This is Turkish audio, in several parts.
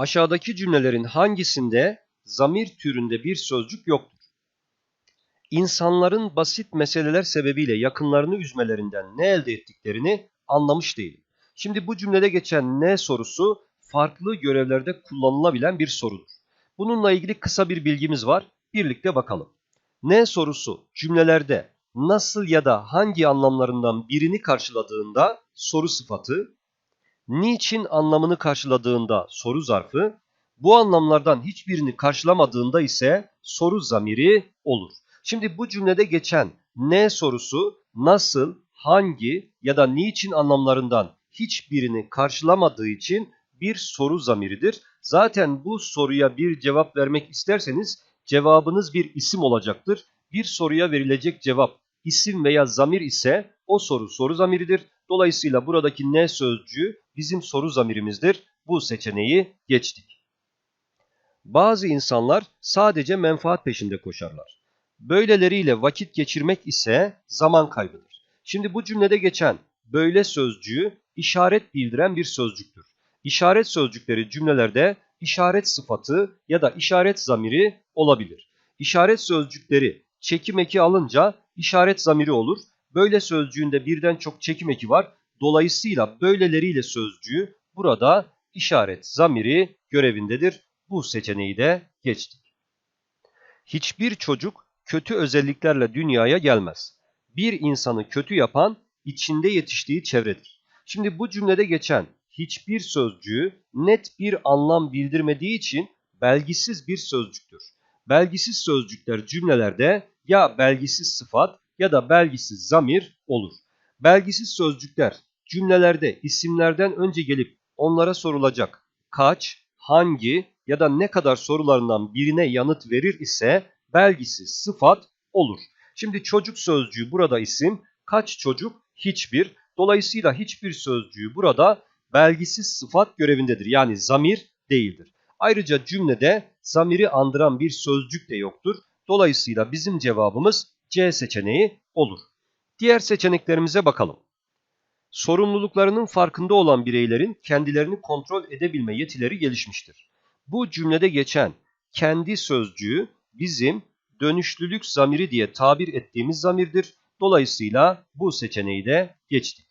Aşağıdaki cümlelerin hangisinde zamir türünde bir sözcük yoktur? İnsanların basit meseleler sebebiyle yakınlarını üzmelerinden ne elde ettiklerini anlamış değilim. Şimdi bu cümlede geçen ne sorusu farklı görevlerde kullanılabilen bir sorudur. Bununla ilgili kısa bir bilgimiz var. Birlikte bakalım. Ne sorusu cümlelerde nasıl ya da hangi anlamlarından birini karşıladığında soru sıfatı, niçin anlamını karşıladığında soru zarfı, bu anlamlardan hiçbirini karşılamadığında ise soru zamiri olur. Şimdi bu cümlede geçen ne sorusu nasıl, hangi ya da niçin anlamlarından hiçbirini karşılamadığı için bir soru zamiridir. Zaten bu soruya bir cevap vermek isterseniz cevabınız bir isim olacaktır. Bir soruya verilecek cevap isim veya zamir ise o soru soru zamiridir. Dolayısıyla buradaki ne sözcüğü bizim soru zamirimizdir. Bu seçeneği geçtik. Bazı insanlar sadece menfaat peşinde koşarlar. Böyleleriyle vakit geçirmek ise zaman kaybıdır. Şimdi bu cümlede geçen böyle sözcüğü işaret bildiren bir sözcüktür. İşaret sözcükleri cümlelerde işaret sıfatı ya da işaret zamiri olabilir. İşaret sözcükleri çekim eki alınca işaret zamiri olur. Böyle sözcüğünde birden çok çekim eki var. Dolayısıyla böyleleriyle sözcüğü burada işaret zamiri görevindedir. Bu seçeneği de geçtik. Hiçbir çocuk kötü özelliklerle dünyaya gelmez. Bir insanı kötü yapan içinde yetiştiği çevredir. Şimdi bu cümlede geçen hiçbir sözcüğü net bir anlam bildirmediği için belgisiz bir sözcüktür. Belgisiz sözcükler cümlelerde ya belgisiz sıfat ya da belgisiz zamir olur. Belgisiz sözcükler cümlelerde isimlerden önce gelip onlara sorulacak kaç, hangi ya da ne kadar sorularından birine yanıt verir ise belgisiz sıfat olur. Şimdi çocuk sözcüğü burada isim, kaç çocuk hiçbir. Dolayısıyla hiçbir sözcüğü burada belgisiz sıfat görevindedir. Yani zamir değildir. Ayrıca cümlede zamiri andıran bir sözcük de yoktur. Dolayısıyla bizim cevabımız C seçeneği olur. Diğer seçeneklerimize bakalım. Sorumluluklarının farkında olan bireylerin kendilerini kontrol edebilme yetileri gelişmiştir. Bu cümlede geçen kendi sözcüğü bizim dönüşlülük zamiri diye tabir ettiğimiz zamirdir. Dolayısıyla bu seçeneği de geçtik.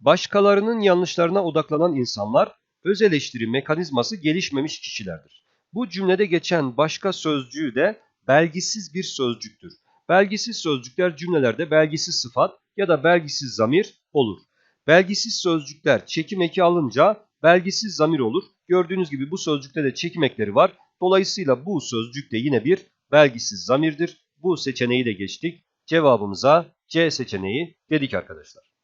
Başkalarının yanlışlarına odaklanan insanlar öz eleştiri mekanizması gelişmemiş kişilerdir. Bu cümlede geçen başka sözcüğü de belgisiz bir sözcüktür. Belgisiz sözcükler cümlelerde belgisiz sıfat ya da belgisiz zamir olur. Belgisiz sözcükler çekim eki alınca belgisiz zamir olur. Gördüğünüz gibi bu sözcükte de çekim ekleri var. Dolayısıyla bu sözcük de yine bir belgisiz zamirdir. Bu seçeneği de geçtik. Cevabımıza C seçeneği dedik arkadaşlar.